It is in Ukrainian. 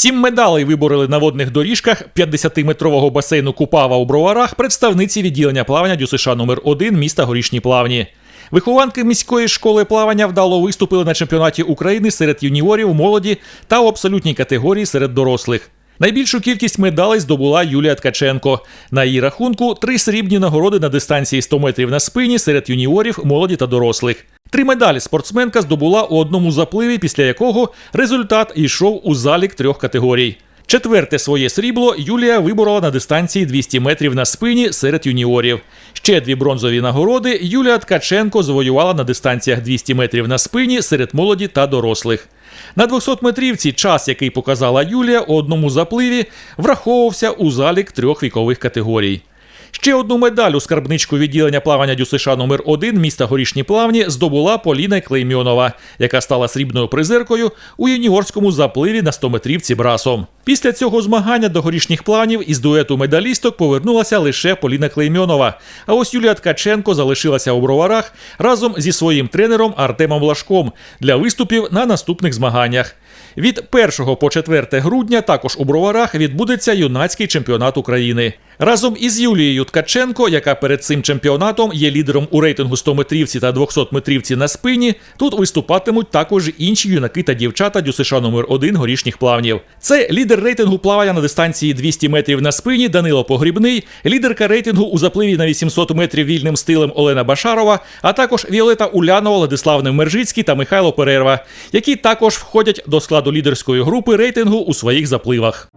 Сім медалей вибороли на водних доріжках 50-метрового басейну Купава у Броварах представниці відділення плавання ДЮСШ номер 1 міста Горішні Плавні. Вихованки міської школи плавання вдало виступили на чемпіонаті України серед юніорів, молоді та у абсолютній категорії серед дорослих. Найбільшу кількість медалей здобула Юлія Ткаченко. На її рахунку три срібні нагороди на дистанції 100 метрів на спині серед юніорів, молоді та дорослих. Три медалі спортсменка здобула у одному запливі, після якого результат йшов у залік трьох категорій. Четверте своє срібло Юлія виборола на дистанції 200 метрів на спині серед юніорів. Ще дві бронзові нагороди Юлія Ткаченко завоювала на дистанціях 200 метрів на спині серед молоді та дорослих. На 200 метрівці час, який показала Юлія у одному запливі, враховувався у залік трьох вікових категорій. Ще одну медаль у скарбничку відділення плавання ДЮСШ номер 1 міста Горішні Плавні здобула Поліна Клеймьонова, яка стала срібною призеркою у юніорському запливі на 100-метрівці брасом. Після цього змагання до горішніх планів із дуету медалісток повернулася лише Поліна Клеймьонова. А ось Юлія Ткаченко залишилася у броварах разом зі своїм тренером Артемом Лашком для виступів на наступних змаганнях. Від 1 по 4 грудня також у броварах відбудеться юнацький чемпіонат України. Разом із Юлією Ткаченко, яка перед цим чемпіонатом є лідером у рейтингу 100-метрівці та 200-метрівці на спині, тут виступатимуть також інші юнаки та дівчата ДЮСШ номер 1 горішніх плавнів. Це лідер рейтингу плавання на дистанції 200 метрів на спині Данило Погрібний, лідерка рейтингу у запливі на 800 метрів вільним стилем Олена Башарова, а також Віолета Улянова, Владислав Невмержицький та Михайло Перерва, які також входять до складу лідерської групи рейтингу у своїх запливах.